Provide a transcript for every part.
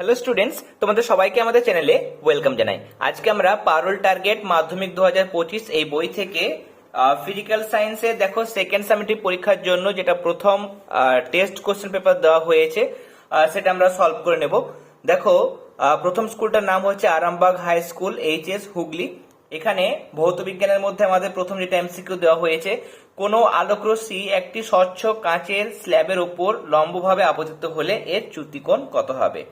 Hello students তোমাদের সবাইকে আমাদের চ্যানেলে ওয়েলকাম জানাই। আজকে আমরা পারোল টার্গেট মাধ্যমিক দু হাজার পঁচিশ এই বই থেকে ফিজিক্যাল সায়েন্সে দেখো সেকেন্ড সামিটিভ পরীক্ষার জন্য যেটা প্রথম টেস্ট কোশ্চেন পেপার দেওয়া হয়েছে সেটা আমরা সলভ করে নেব। দেখো প্রথম স্কুলটার নাম হচ্ছে Arambagh high school H S Hooghly. এখানে ভৌত বিজ্ঞানের মধ্যে আমাদের প্রথম যেটা এমসিকিউ দেওয়া হয়েছে, কোনো আলোকরশ্মি একটি স্বচ্ছ কাঁচের স্ল্যাবের উপর লম্বভাবে আপতিত হলে এর চ্যুতিকোণ কত হবে?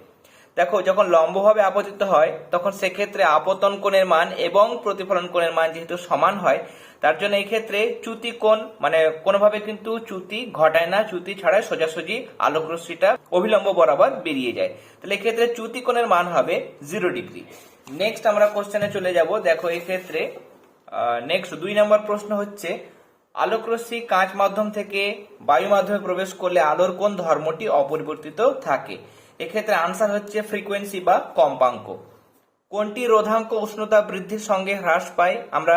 দেখো, যখন লম্বভাবে আপতিত হয়, তখন সেক্ষেত্রে আপতন কোণের মান এবং প্রতিফলন কোণের মান যেহেতু সমান হয়, তার জন্য এই ক্ষেত্রে চ্যুতি কোণ মানে কোনোভাবে কিন্তু চ্যুতি ঘটায় না, চ্যুতি ছাড়াই সোজাসুজি আলোক রশ্মিটা অভিলম্ব বরাবর বেরিয়ে যায়। তাহলে এক্ষেত্রে চ্যুতি কোণের মান হবে জিরো ডিগ্রি নেক্সট আমরা কোশ্চেনে চলে যাব, দেখো এই ক্ষেত্রে নেক্সট দুই নম্বর প্রশ্ন হচ্ছে, আলোকরশ্মি কাঁচ মাধ্যম থেকে বায়ু মাধ্যমে প্রবেশ করলে আলোর কোন ধর্মটি অপরিবর্তিত থাকে। এক্ষেত্রে আনসার হচ্ছে ফ্রিকোয়েন্সি বা কম্পাঙ্ক। কোনটি রোধাঙ্ক উষ্ণতা বৃদ্ধির সঙ্গে হ্রাস পায়? আমরা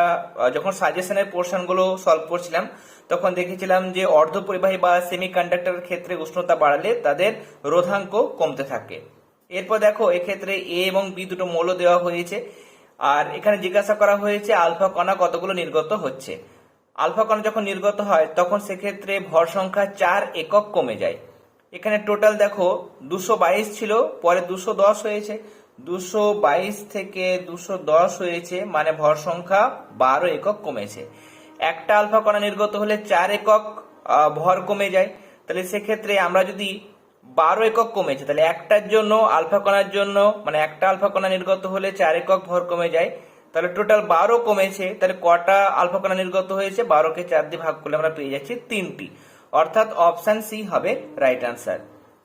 যখন সাজেশনের পোর্শনগুলো সলভ করছিলাম, তখন দেখেছিলাম যে অর্ধপরিবাহী বা সেমি কন্ডাক্টরের ক্ষেত্রে উষ্ণতা বাড়ালে তাদের রোধাঙ্ক কমতে থাকে। এরপর দেখো, এক্ষেত্রে এ এবং বি দুটো মৌল দেওয়া হয়েছে। আর এখানে জিজ্ঞাসা করা হয়েছে, আলফা কণা কতগুলো নির্গত হচ্ছে? আলফা কণা যখন নির্গত হয়, তখন সেক্ষেত্রে ভর সংখ্যা চার একক কমে যায়। এখানে টোটাল দেখো দুশো বাইশ ছিল, পরে দুশো দশ হয়েছে। দুশো বাইশ থেকে দুশো দশ হয়েছে মানে ভর সংখ্যা বারো একক কমেছে। একটা আলফা কণা নির্গত হলে চার একক ভর কমে যায়। তাহলে সেক্ষেত্রে আমরা যদি বারো একক কমেছে, তাহলে একটার জন্য আলফা কণার জন্য মানে একটা আলফা কণা নির্গত হলে চার একক ভর কমে যায়। তাহলে টোটাল বারো কমেছে, তাহলে কটা আলফা কণা নির্গত হয়েছে, বারোকে চার দিয়ে ভাগ করলে আমরা পেয়ে যাচ্ছি তিনটি। অর্থাৎ অপশান সি হবে রাইট আনসার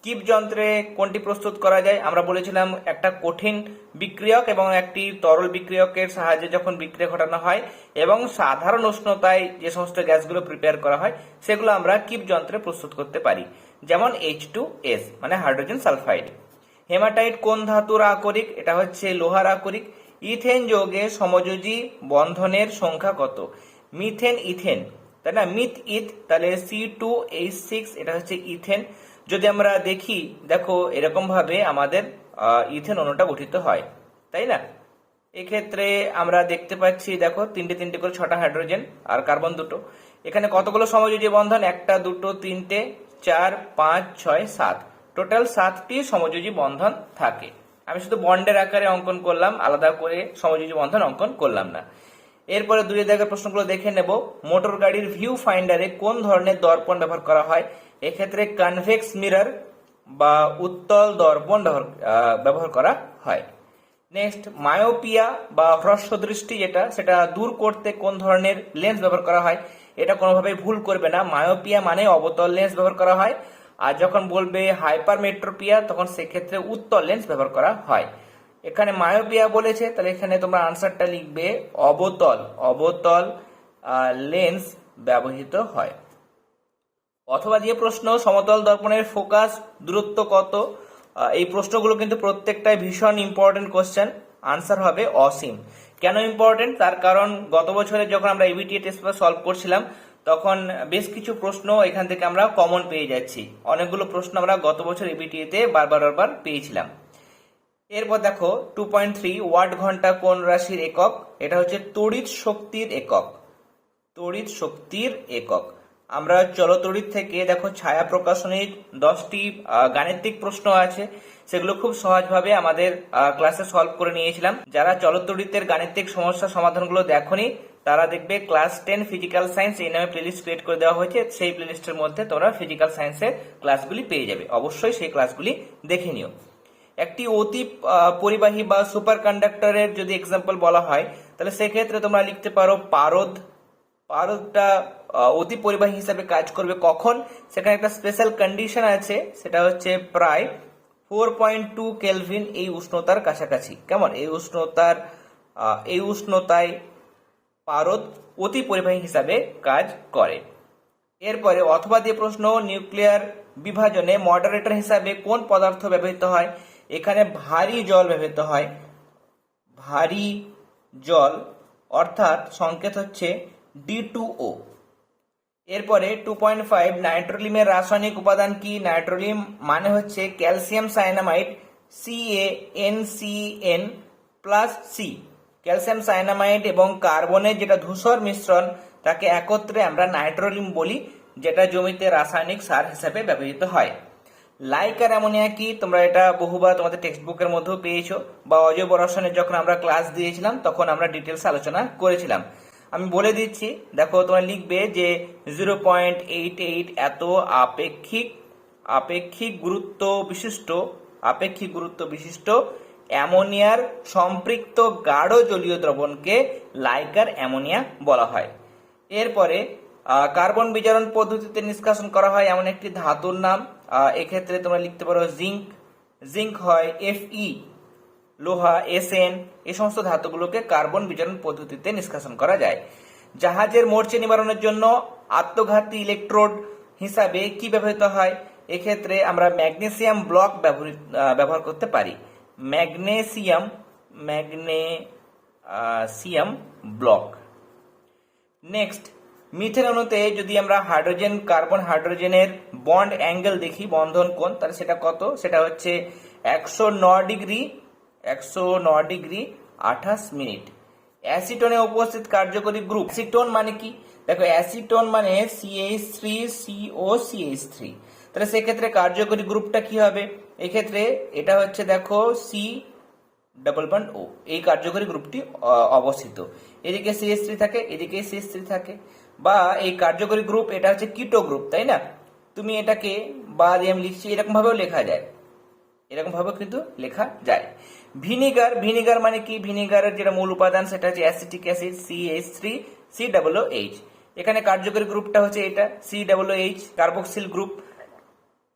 কিপ যন্ত্রে কোনটি প্রস্তুত করা যায়? আমরা বলেছিলাম একটা কঠিন বিক্রিয়ক এবং একটি তরল বিক্রিয়কের সাহায্যে যখন বিক্রিয়া ঘটানো হয় এবং সাধারণ উষ্ণতায় যে সমস্ত গ্যাসগুলো প্রিপেয়ার করা হয়, সেগুলো আমরা কিপ যন্ত্রে প্রস্তুত করতে পারি। যেমন এইচ টু এস মানে হাইড্রোজেন সালফাইড হেমাটাইট কোন ধাতুর আকরিক? এটা হচ্ছে লোহার আকরিক। ইথেন যৌগে সমযোজী বন্ধনের সংখ্যা কত? Methane, ethane. তাই না? মিথ ইথ তাহলে সি টু এইচ সিক্স এটা হচ্ছে ইথেন যদি আমরা দেখি, দেখো এরকম ভাবে আমাদের ইথেন অণুটা গঠিত হয়, তাই না? এক্ষেত্রে আমরা দেখতে পাচ্ছি, দেখো, তিনটে তিনটে করে ছটা হাইড্রোজেন আর কার্বন দুটো। এখানে কতগুলো সমযোজী বন্ধন? একটা, দুটো, তিনটে, চার, পাঁচ, ছয়, সাত। টোটাল সাতটি সমযোজী বন্ধন থাকে। আমি শুধু বন্ডের আকারে অঙ্কন করলাম, আলাদা করে সমযোজী বন্ধন অঙ্কন করলাম না। এরপরে দুই দাগের প্রশ্নগুলো দেখে নেব। মোটর গাড়ির ভিউ ফাইন্ডারে কোন ধরনের দর্পণ ব্যবহার করা হয়? এক্ষেত্রে কনভেক্স মিরর বা উত্তল দর্পণ ব্যবহার করা হয়। নেক্সট মায়োপিয়া বা হ্রস্ব দৃষ্টি যেটা, সেটা দূর করতে কোন ধরনের লেন্স ব্যবহার করা হয়? এটা কোনোভাবেই ভুল করবে না। মায়োপিয়া মানে অবতল লেন্স ব্যবহার করা হয়। আর যখন বলবে হাইপারমেট্রোপিয়া তখন সেক্ষেত্রে উত্তল লেন্স ব্যবহার করা হয়। এখানে মায়োপিয়া বলেছে, তাহলে এখানে তোমরা আনসারটা লিখবে অবতল অবতল লেন্স ব্যবহৃত হয়। অথবা যে প্রশ্ন, সমতল দর্পণের ফোকাস দূরত্ব কত? এই প্রশ্নগুলো কিন্তু প্রত্যেকটাই ভীষণ ইম্পর্টেন্ট কোশ্চেন আনসার হবে অসীম। কেন ইম্পর্টেন্ট তার কারণ গত বছরে যখন আমরা এবিটি টেস্ট সলভ করছিলাম, তখন বেশ কিছু প্রশ্ন এখান থেকে আমরা কমন পেয়ে যাচ্ছি। অনেকগুলো প্রশ্ন আমরা গত বছর এবিটিতে বারবার বারবার পেয়েছিলাম। এরপর দেখো টু পয়েন্ট থ্রি ওয়াট ঘণ্টা কোন রাশির একক? এটা হচ্ছে তড়িৎ শক্তির একক। তড়িৎ শক্তির একক। আমরা চলতড়িৎ থেকে দেখো ছায়া প্রকাশনীর দশটি গাণিতিক প্রশ্ন আছে। সেগুলো খুব সহজভাবে আমাদের ক্লাসে সলভ করে নিয়েছিলাম। যারা চলতড়িতের গাণিতিক সমস্যা সমাধানগুলো দেখনি, তারা দেখবে ক্লাস টেন ফিজিক্যাল সায়েন্স এই নামে প্লেলিস্ট ক্রিয়েট করে দেওয়া হয়েছে। সেই প্লেলিস্টের মধ্যে তোমরা ফিজিক্যাল সায়েন্সের ক্লাসগুলি পেয়ে যাবে। অবশ্যই সেই ক্লাসগুলি দেখে নিও। একটি অতি পরিবাহী বা সুপার কন্ডাক্টরের যদি এক্সাম্পল বলা হয়, তাহলে সেক্ষেত্রে তোমরা লিখতে পারো পারদ। পারদটা অতি পরিবাহী হিসাবে কাজ করবে কখন? সেখানে একটা স্পেশাল কন্ডিশন আছে, সেটা হচ্ছে প্রায় ফোর পয়েন্ট টু কেলভিন এই উষ্ণতার কাছাকাছি। কেমন? এই উষ্ণতার এই উষ্ণতায় পারদ অতি পরিবাহী হিসাবে কাজ করে। এরপরে অথবা দিয়ে প্রশ্ন নিউক্লিয়ার বিভাজনে মডারেটর হিসাবে কোন পদার্থ ব্যবহৃত হয়? এখানে ভারী জল ব্যবহৃত হয়। ভারী জল অর্থাৎ সংকেত হচ্ছে ডি টু ও এরপরে টু পয়েন্ট ফাইভ নাইট্রোলিমের রাসায়নিক উপাদান কি? নাইট্রোলিম মানে হচ্ছে calcium cyanamide C N C N plus C calcium cyanamide এবং কার্বনের যেটা ধূসর মিশ্রণ, তাকে একত্রে আমরা নাইট্রোলিম বলি, যেটা জমিতে রাসায়নিক সার হিসেবে ব্যবহৃত হয়। লাইকার অ্যামোনিয়া কি তোমরা এটা বহুবার তোমাদের টেক্সট বুকের মধ্যেও পেয়েছ। বা অজৈব রসায়নের যখন আমরা ক্লাস দিয়েছিলাম, তখন আমরা ডিটেলস আলোচনা করেছিলাম। আমি বলে দিচ্ছি, দেখো তোমরা লিখবে যে জিরো পয়েন্ট এইট এইট এত আপেক্ষিক আপেক্ষিক গুরুত্ব বিশিষ্ট, আপেক্ষিক গুরুত্ব বিশিষ্ট অ্যামোনিয়ার সম্পৃক্ত গাঢ় জলীয় দ্রবণকে লাইকার অ্যামোনিয়া বলা হয়। এরপরে কার্বন বিজারণ পদ্ধতিতে নিষ্কাশন করা হয় এমন একটি ধাতুর নাম। এক্ষেত্রে তোমরা লিখতে পারো জিঙ্ক জিঙ্ক হয় এফ ই লোহা এসএন এই সমস্ত ধাতুগুলোকে কার্বন বিজারণ পদ্ধতিতে নিষ্কাশন করা যায়। জাহাজের মোর্চে নিবারণের জন্য আত্মঘাতী ইলেকট্রোড হিসাবে কি ব্যবহৃত হয়? এক্ষেত্রে আমরা ম্যাগনেসিয়াম ব্লক ব্যবহার করতে পারি। Magnesium magnesium block next methane অণুতে যদি আমরা হাইড্রোজেন, কার্বন হাইড্রোজেনের বন্ড অ্যাঙ্গেল দেখি, বন্ধন কোণ, তাহলে সেটা কত? সেটা হচ্ছে একশো ন ডিগ্রি, একশো ন ডিগ্রি আঠাশ মিনিট। অ্যাসিটোনে উপস্থিত কার্যকরী গ্রুপ, অ্যাসিটোন মানে কি? দেখো, অ্যাসিটোন মানে CH three CO CH three তাহলে সেক্ষেত্রে কার্যকরী গ্রুপটা কি হবে? এক্ষেত্রে এটা হচ্ছে দেখো সি ডাবল বন্ড ও এই কার্যকরী গ্রুপটি অবস্থিত। এদিকে সিএস থ্রি থাকে, এদিকে সিএস থ্রি থাকে। বা এই কার্যকরী গ্রুপ এটা হচ্ছে কিটো গ্রুপ তাই না? তুমি এটাকে বা দিয়ে আমি লিখছি এরকম ভাবেও লেখা যায়। এরকম ভাবে কিন্তু লেখা যায়। ভিনিগার ভিনিগার মানে কি? ভিনিগারের যেটা মূল উপাদান সেটা হচ্ছে acetic acid C H three C double H এখানে কার্যকরী গ্রুপটা হচ্ছে এটা C double H carboxyl group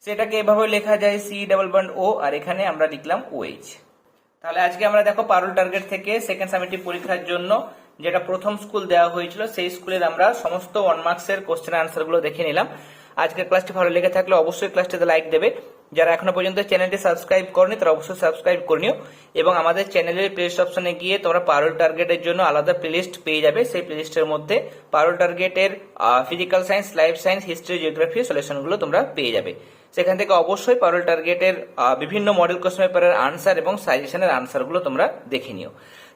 সেটাকে এভাবে লেখা যায় সি ডাবল বন্ড ও আর এখানে আমরা লিখলাম ওএইচ তাহলে আজকে আমরা দেখো পারুল টার্গেট থেকে সেকেন্ড সামিটিভ পরীক্ষার জন্য যেটা প্রথম স্কুল দেওয়া হয়েছিল, সেই স্কুলের আমরা সমস্ত ওয়ান মার্কসের কোশ্চেন আনসারগুলো দেখে নিলাম। আজকের ক্লাসটি ভালো লেগে থাকলে অবশ্যই ক্লাসটিতে লাইক দেবে। যারা এখনও পর্যন্ত চ্যানেলটি সাবস্ক্রাইব করনি, তারা অবশ্যই সাবস্ক্রাইব করে নিও। এবং আমাদের চ্যানেলের প্লেলিস্ট অপশনে গিয়ে তোমরা পারুল টার্গেটের জন্য আলাদা প্লেলিস্ট পেয়ে যাবে। সেই প্লেলিস্টের মধ্যে পারুল টার্গেটের physical science life science history geography সলিউশনগুলো তোমরা পেয়ে যাবে। সেখান থেকে অবশ্যই পারুল টার্গেটের বিভিন্ন মডেল কোশ্চেন পেপারের আনসার এবং সাজেশনের আনসারগুলো তোমরা দেখে নিও।